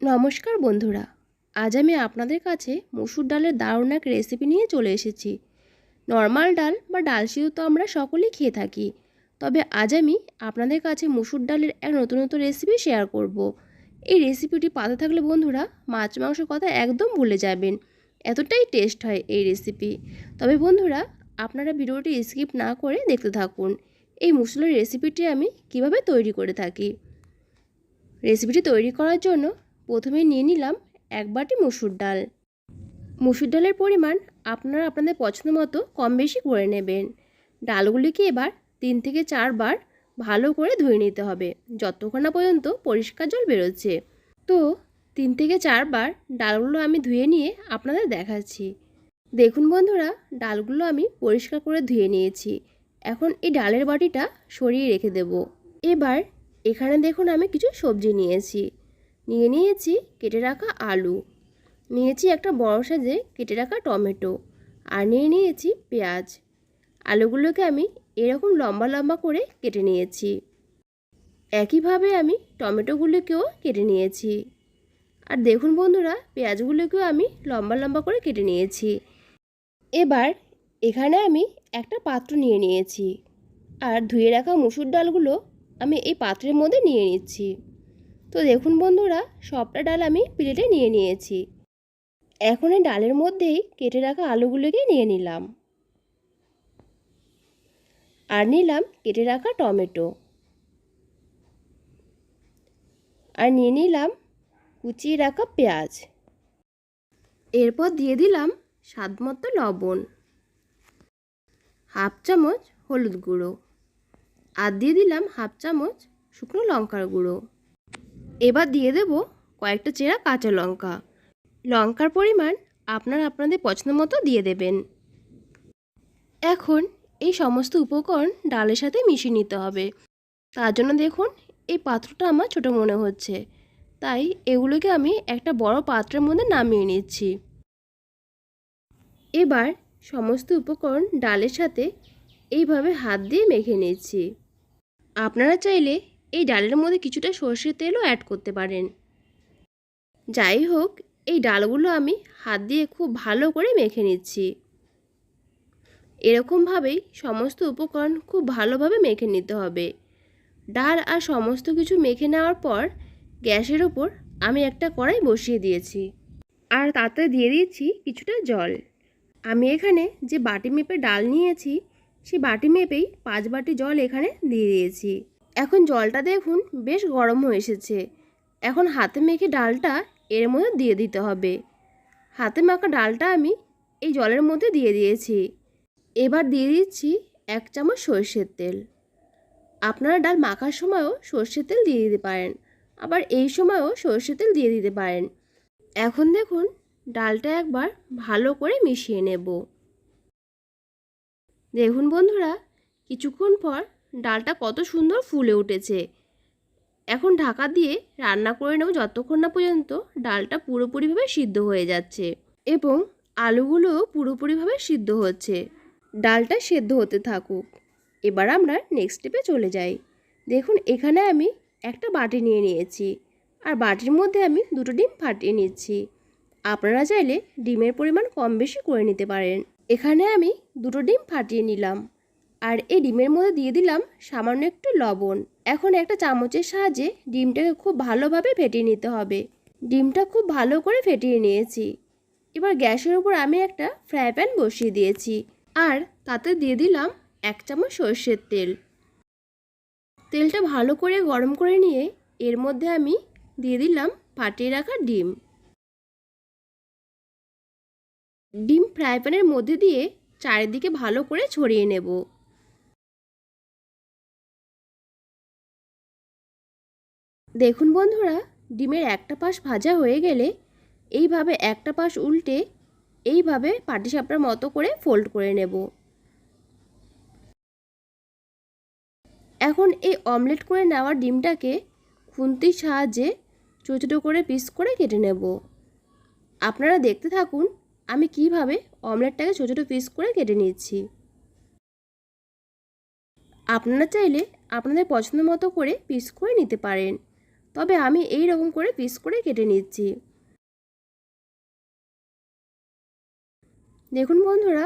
নমস্কার বন্ধুরা, আজ আমি আপনাদের কাছে মসুর ডালের দারুণ এক রেসিপি নিয়ে চলে এসেছি। নর্মাল ডাল বা ডাল সিদ্ধ তো আমরা সকলেই খেয়ে থাকি, তবে আজ আমি আপনাদের কাছে মসুর ডালের এক নতুন নতুন রেসিপি শেয়ার করব। এই রেসিপিটি পাতে থাকলে বন্ধুরা, মাছ মাংস কথা একদম ভুলে যাবেন। এতটাই টেস্ট হয় এই রেসিপি তবে বন্ধুরা, আপনারা ভিডিওটি স্কিপ না করে দেখতে থাকুন, এই মুসুরের রেসিপিটি আমি কীভাবে তৈরি করে থাকি। রেসিপিটি তৈরি করার জন্য প্রথমে নিয়ে নিলাম এক বাটি মসুর ডাল। মসুর ডালের পরিমাণ আপনারা আপনাদের পছন্দ মতো কম বেশি করে নেবেন। ডালগুলিকে এবার তিন থেকে চারবার ভালো করে ধুয়ে নিতে হবে, যতক্ষণ না পর্যন্ত পরিষ্কার জল বেরোচ্ছে। তো তিন থেকে চারবার ডালগুলো আমি ধুয়ে নিয়ে আপনাদের দেখাচ্ছি। দেখুন বন্ধুরা, ডালগুলো আমি পরিষ্কার করে ধুয়ে নিয়েছি। এখন এই ডালের বাটিটা সরিয়ে রেখে দেব। এবার এখানে দেখুন আমি কিছু সবজি নিয়েছি। নিয়ে নিয়েছি কেটে রাখা আলু। নিয়েছি একটা বড় সাজে কেটে রাখা টমেটো আর নিয়ে নিয়েছি পেঁয়াজ। আলুগুলোকে আমি এরকম লম্বা লম্বা করে কেটে নিয়েছি। একইভাবে আমি টমেটোগুলোকেও কেটে নিয়েছি। আর দেখুন বন্ধুরা, পেঁয়াজগুলোকেও আমি লম্বা লম্বা করে কেটে নিয়েছি। এবার এখানে আমি একটা পাত্র নিয়ে নিয়েছি। আর ধুয়ে রাখা মুসুর ডালগুলো আমি এই পাত্রের মধ্যে নিয়ে নিচ্ছি। তো দেখুন বন্ধুরা, সবটা ডাল আমি প্লেটে নিয়ে নিয়েছি। এখন এই ডালের মধ্যেই কেটে রাখা আলুগুলোকে নিয়ে নিলাম। আর নিলাম কেটে রাখা টমেটো। আর নিয়ে নিলাম কুচিয়ে রাখা পেঁয়াজ। এরপর দিয়ে দিলাম স্বাদ মতো লবণ। হাফ চামচ হলুদ গুঁড়ো। আর দিয়ে দিলাম হাফ চামচ শুকনো লঙ্কার গুঁড়ো। এবার দিয়ে দেব কয়েকটা চেরা কাঁচা লঙ্কা। লঙ্কার পরিমাণ আপনারা আপনাদের পছন্দ মতো দিয়ে দেবেন। এখন এই সমস্ত উপকরণ ডালের সাথে মিশিয়ে নিতে হবে। তার জন্য দেখুন, এই পাত্রটা আমার ছোট মনে হচ্ছে। তাই এগুলোকে আমি একটা বড় পাত্রের মধ্যে নামিয়ে নিচ্ছি। এবার সমস্ত উপকরণ ডালের সাথে এইভাবে হাত দিয়ে মেখে নিচ্ছি। আপনারা চাইলে এই ডালের মধ্যে কিছুটা সর্ষের তেলও অ্যাড করতে পারেন। যাই হোক, এই ডালগুলো আমি হাত দিয়ে খুব ভালো করে মেখে নিচ্ছি। এরকমভাবেই সমস্ত উপকরণ খুব ভালোভাবে মেখে নিতে হবে। ডাল আর সমস্ত কিছু মেখে নেওয়ার পর গ্যাসের ওপর আমি একটা কড়াই বসিয়ে দিয়েছি। আর তাতে দিয়ে দিয়েছি কিছুটা জল। আমি এখানে যে বাটি মেপে ডাল নিয়েছি, সে বাটি মেপেই পাঁচ বাটি জল এখানে দিয়ে দিয়েছি। এখন জলটা দেখুন বেশ গরম হয়ে এসেছে। এখন হাতে মেখে ডালটা এর মধ্যে দিয়ে দিতে হবে। হাতে মাখা ডালটা আমি এই জলের মধ্যে দিয়ে দিয়েছি। এবার দিয়ে দিচ্ছি এক চামচ সর্ষের তেল। আপনারা ডাল মাখার সময়ও সর্ষের তেল দিয়ে দিতে পারেন, আবার এই সময়ও সর্ষের তেল দিয়ে দিতে পারেন। এখন দেখুন ডালটা একবার ভালো করে মিশিয়ে নেব। দেখুন বন্ধুরা, কিছুক্ষণ পর ডালটা কত সুন্দর ফুলে উঠেছে। এখন ঢাকা দিয়ে রান্না করে নেব যতক্ষণ না পর্যন্ত ডালটা পুরোপুরিভাবে সিদ্ধ হয়ে যাচ্ছে এবং আলুগুলোও পুরোপুরিভাবে সিদ্ধ হচ্ছে। ডালটা সেদ্ধ হতে থাকুক। এবার আমরা নেক্সট স্টেপে চলে যাই। দেখুন, এখানে আমি একটা বাটি নিয়ে নিয়েছি। আর বাটির মধ্যে আমি দুটো ডিম ফাটিয়ে নিচ্ছি। আপনারা চাইলে ডিমের পরিমাণ কম বেশি করে নিতে পারেন। এখানে আমি দুটো ডিম ফাটিয়ে নিলাম। আর এই ডিমের মধ্যে দিয়ে দিলাম সামান্য একটু লবণ। এখন একটা চামচের সাহায্যে ডিমটাকে খুব ভালোভাবে ফেটিয়ে নিতে হবে। ডিমটা খুব ভালো করে ফেটিয়ে নিয়েছি। এবার গ্যাসের উপর আমি একটা ফ্রাই প্যান বসিয়ে দিয়েছি। আর তাতে দিয়ে দিলাম এক চামচ সর্ষের তেল। তেলটা ভালো করে গরম করে নিয়ে এর মধ্যে আমি দিয়ে দিলাম ফাটিয়ে রাখা ডিম। ডিম ফ্রাই প্যানের মধ্যে দিয়ে চারিদিকে ভালো করে ছড়িয়ে নেব। দেখুন বন্ধুরা, ডিমের একটা পাশ ভাজা হয়ে গেলে এইভাবে একটা পাশ উল্টে এইভাবে পাটিসাপটার মতো করে ফোল্ড করে নেব। এখন এই অমলেট করে নেওয়া ডিমটাকে খুন্তির সাহায্যে ছোটো ছোটো করে পিস করে কেটে নেব। আপনারা দেখতে থাকুন, আমি কীভাবে অমলেটটাকে ছোটো ছোটো পিস করে কেটে নিচ্ছি। আপনারা চাইলে আপনাদের পছন্দ মতো করে পিস করে নিতে পারেন। তবে আমি এই রকম করে পিস করে কেটে নিচ্ছি। দেখুন বন্ধুরা,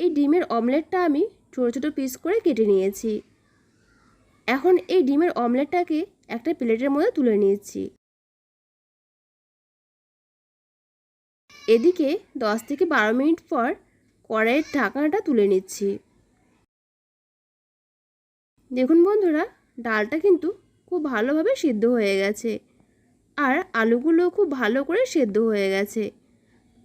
এই ডিমের অমলেটটা আমি ছোটো ছোটো পিস করে কেটে নিয়েছি। এখন এই ডিমের অমলেটটাকে একটা প্লেটের মধ্যে তুলে নিয়েছি এদিকে দশ থেকে বারো মিনিট পর কড়াইয়ের ঢাকনাটা তুলে নিচ্ছি। দেখুন বন্ধুরা, ডালটা কিন্তু খুব ভালোভাবে সিদ্ধ হয়ে গেছে। আর আলুগুলো খুব ভালো করে সেদ্ধ হয়ে গেছে।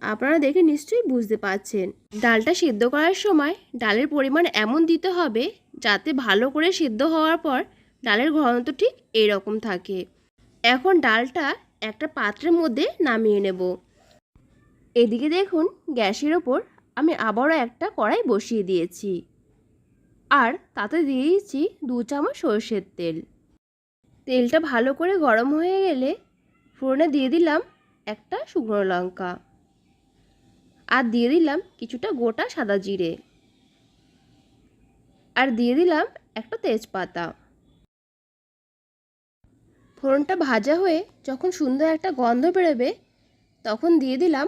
আপনারা দেখে নিশ্চয়ই বুঝতে পারছেন। ডালটা সিদ্ধ করার সময় ডালের পরিমাণ এমন দিতে হবে যাতে ভালো করে সিদ্ধ হওয়ার পর ডালের ঘনত্ব ঠিক এইরকম থাকে। এখন ডালটা একটা পাত্রের মধ্যে নামিয়ে নেব। এদিকে দেখুন গ্যাসের ওপর আমি আবারও একটা কড়াই বসিয়ে দিয়েছি। আর তাতে দিয়ে দিচ্ছি দু চামচ সর্ষের তেল। তেলটা ভালো করে গরম হয়ে গেলে ফোড়নে দিয়ে দিলাম একটা শুকনো লঙ্কা। আর দিয়ে দিলাম কিছুটা গোটা সাদা জিরে। আর দিয়ে দিলাম একটা তেজপাতা। ফোড়নটা ভাজা হয়ে যখন সুন্দর একটা গন্ধ বেরোবে, তখন দিয়ে দিলাম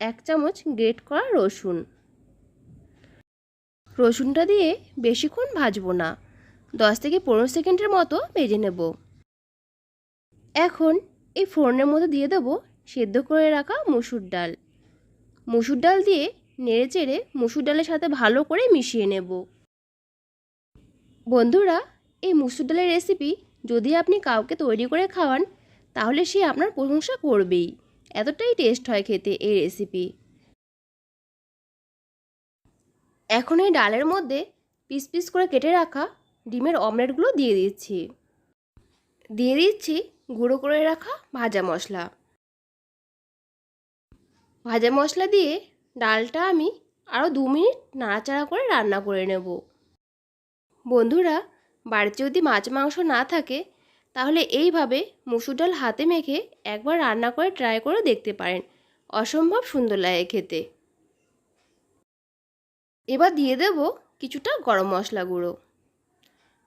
এক চামচ গ্রেট করা রসুন। রসুনটা দিয়ে বেশিক্ষণ ভাজবো না। দশ থেকে পনেরো সেকেন্ডের মতো ভেজে নেব। এখন এই ফোড়নের মধ্যে দিয়ে দেবো সেদ্ধ করে রাখা মুসুর ডাল। মুসুর ডাল দিয়ে নেড়ে চেড়ে মুসুর ডালের সাথে ভালো করে মিশিয়ে নেব। বন্ধুরা, এই মুসুর ডালের রেসিপি যদি আপনি কাউকে তৈরি করে খাওয়ান, তাহলে সে আপনার প্রশংসা করবেই। এতটাই টেস্ট হয় খেতে এই রেসিপি। এখন এই ডালের মধ্যে পিস পিস করে কেটে রাখা ডিমের অমলেটগুলো দিয়ে দিচ্ছি। দিয়ে দিচ্ছি গুঁড়ো করে রাখা ভাজা মশলা। ভাজা মশলা দিয়ে ডালটা আমি আরও দু মিনিট নাড়াচাড়া করে রান্না করে নেব। বন্ধুরা, বাড়িতে যদি মাছ মাংস না থাকে, তাহলে এইভাবে মুসুর ডাল হাতে মেখে একবার রান্না করে ট্রাই করে দেখতে পারেন। অসম্ভব সুন্দর লাগে খেতে। এবার দিয়ে দেব কিছুটা গরম মশলা গুঁড়ো।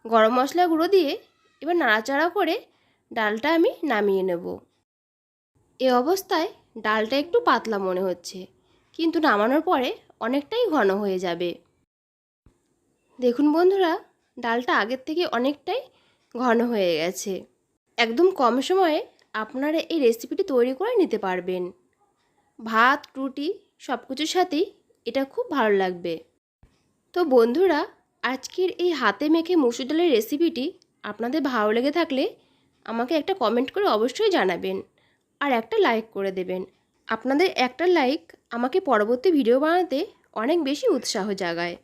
গরম মশলা গুঁড়ো দিয়ে এবার নাড়াচাড়া করে ডালটা আমি নামিয়ে নেব। এ অবস্থায় ডালটা একটু পাতলা মনে হচ্ছে, কিন্তু নামানোর পরে অনেকটাই ঘন হয়ে যাবে। দেখুন বন্ধুরা, ডালটা আগের থেকে অনেকটাই ঘন হয়ে গেছে। একদম কম সময়ে আপনারা এই রেসিপিটি তৈরি করে নিতে পারবেন। ভাত, রুটি সব কিছুর সাথেই এটা খুব ভালো লাগবে। তো বন্ধুরা আজকের এই হাতে মেখে মুসুর ডালের রেসিপিটি আপনাদের ভালো লেগে থাকলে আমাকে একটা কমেন্ট করে অবশ্যই জানাবেন আর একটা লাইক করে দেবেন। আপনাদের একটা লাইক আমাকে পরবর্তী ভিডিও বানাতে অনেক বেশি উৎসাহ জাগায়।